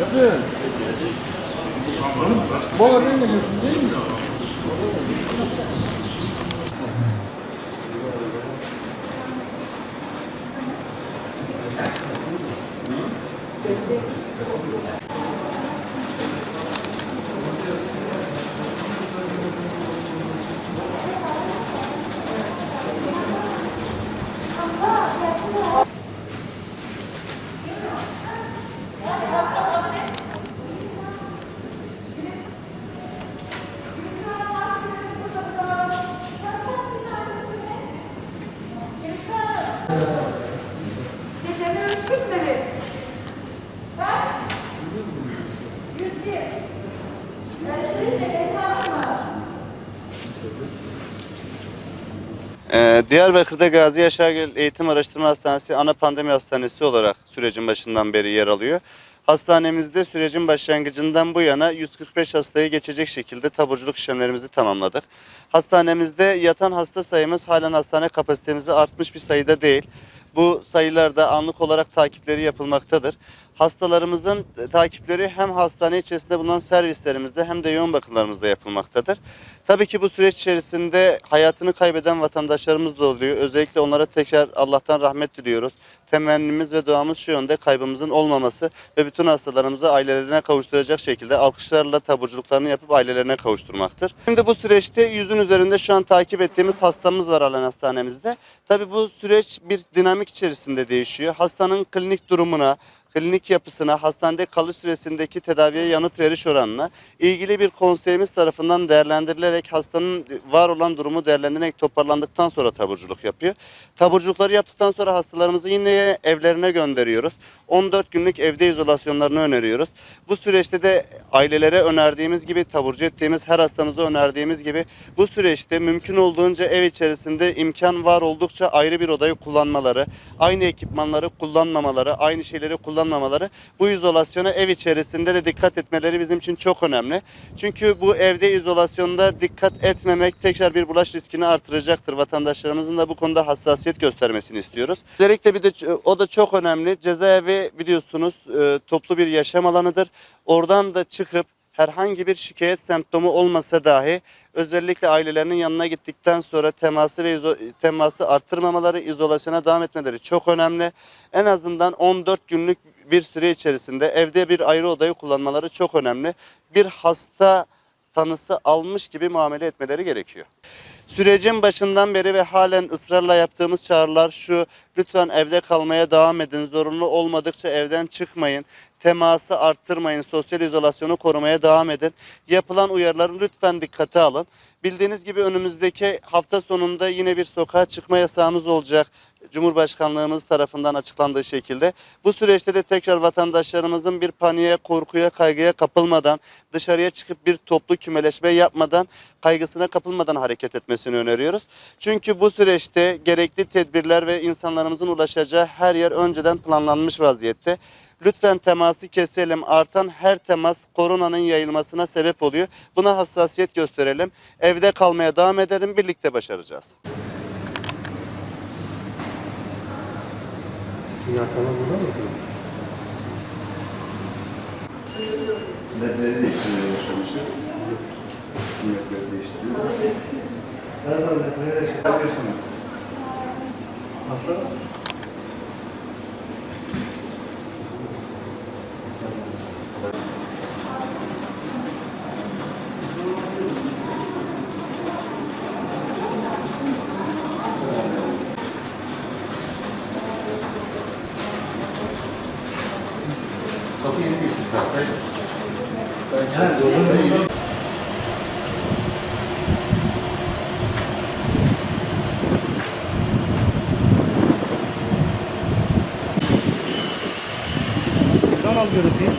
여튼 뭐가 되는 건지? Diyarbakır'da Gazi Yaşargil Eğitim Araştırma Hastanesi ana pandemi hastanesi olarak sürecin başından beri yer alıyor. Hastanemizde sürecin başlangıcından bu yana 145 hastayı geçecek şekilde taburculuk işlemlerimizi tamamladık. Hastanemizde yatan hasta sayımız halen hastane kapasitemizi artmış bir sayıda değil. Bu sayılarda anlık olarak takipleri yapılmaktadır. Hastalarımızın takipleri hem hastane içerisinde bulunan servislerimizde hem de yoğun bakımlarımızda yapılmaktadır. Tabii ki bu süreç içerisinde hayatını kaybeden vatandaşlarımız da oluyor. Özellikle onlara tekrar Allah'tan rahmet diliyoruz. Temennimiz ve duamız şu yönde kaybımızın olmaması ve bütün hastalarımızı ailelerine kavuşturacak şekilde alkışlarla taburculuklarını yapıp ailelerine kavuşturmaktır. Şimdi bu süreçte yüzün üzerinde şu an takip ettiğimiz hastamız var Alan Hastanemizde. Tabii bu süreç bir dinamik içerisinde değişiyor. Hastanın klinik durumuna, klinik yapısına, hastanede kalış süresindeki tedaviye yanıt veriş oranına ilgili bir konseyimiz tarafından değerlendirilerek hastanın var olan durumu değerlendirilerek toparlandıktan sonra taburculuk yapıyor. Taburculukları yaptıktan sonra hastalarımızı yine evlerine gönderiyoruz. 14 günlük evde izolasyonlarını öneriyoruz. Bu süreçte de ailelere önerdiğimiz gibi, taburcu ettiğimiz her hastamıza önerdiğimiz gibi bu süreçte mümkün olduğunca ev içerisinde imkan var oldukça ayrı bir odayı kullanmaları, aynı ekipmanları kullanmamaları, aynı şeyleri kullanmamaları, bu izolasyona ev içerisinde de dikkat etmeleri bizim için çok önemli. Çünkü bu evde izolasyonda dikkat etmemek tekrar bir bulaş riskini artıracaktır. Vatandaşlarımızın da bu konuda hassasiyet göstermesini istiyoruz. Özellikle bir de o da çok önemli. Cezaevi biliyorsunuz e, toplu bir yaşam alanıdır. Oradan da çıkıp herhangi bir şikayet semptomu olmasa dahi özellikle ailelerinin yanına gittikten sonra teması ve izo- teması arttırmamaları, izolasyona devam etmeleri çok önemli. En azından 14 günlük bir süre içerisinde evde bir ayrı odayı kullanmaları çok önemli. Bir hasta tanısı almış gibi muamele etmeleri gerekiyor. Sürecin başından beri ve halen ısrarla yaptığımız çağrılar şu. Lütfen evde kalmaya devam edin. Zorunlu olmadıkça evden çıkmayın. Teması arttırmayın. Sosyal izolasyonu korumaya devam edin. Yapılan uyarıları lütfen dikkate alın. Bildiğiniz gibi önümüzdeki hafta sonunda yine bir sokağa çıkma yasağımız olacak. Cumhurbaşkanlığımız tarafından açıklandığı şekilde. Bu süreçte de tekrar vatandaşlarımızın bir paniğe, korkuya, kaygıya kapılmadan, dışarıya çıkıp bir toplu kümeleşme yapmadan, kaygısına kapılmadan hareket etmesini öneriyoruz. Çünkü bu süreçte gerekli tedbirler ve insanlarımızın ulaşacağı her yer önceden planlanmış vaziyette. Lütfen teması keselim. Artan her temas koronanın yayılmasına sebep oluyor. Buna hassasiyet gösterelim. Evde kalmaya devam edelim. Birlikte başaracağız. Kimyasallar burada mı? Ledleri değiştirmeye başlamışım. Ledleri değiştiriyor. Nereden Kapı yeni bir istihbarat. Alıyoruz diye.